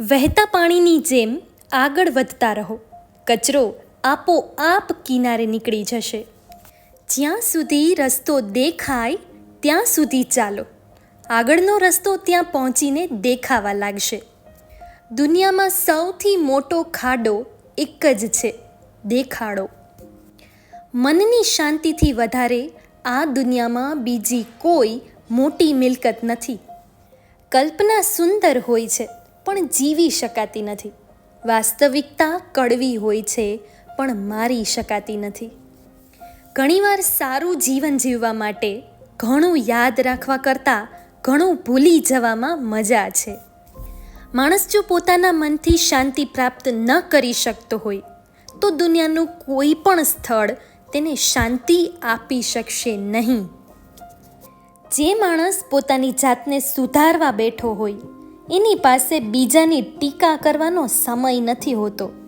વહેતા પાણીની જેમ આગળ વધતા રહો. કચરો આપોઆપ કિનારે નીકળી જશે. જ્યાં સુધી રસ્તો દેખાય, ત્યાં સુધી ચાલો. આગળનો રસ્તો ત્યાં પહોંચીને દેખાવા લાગશે. દુનિયામાં સૌથી મોટો ખાડો એક જ છે. દેખાડો. મનની શાંતિથી વધારે આ દુનિયામાં બીજી કોઈ મોટી મિલકત નથી. કલ્પના સુંદર હોય છે. પણ જીવી શકાતી નથી. વાસ્તવિકતા કડવી હોય છે, પણ મારી શકાતી નથી. ઘણીવાર સારું જીવન જીવવા માટે ઘણું યાદ રાખવા કરતાં ઘણું ભૂલી જવામાં મજા છે. માણસ જો પોતાના મનથી શાંતિ પ્રાપ્ત ન કરી શકતો હોય, તો દુનિયાનું કોઈ પણ સ્થળ તેને શાંતિ આપી શકશે નહીં. જે માણસ પોતાની જાતને સુધારવા બેઠો હોય એની પાસે બીજાની ટીકા કરવાનો સમય નથી હોતો.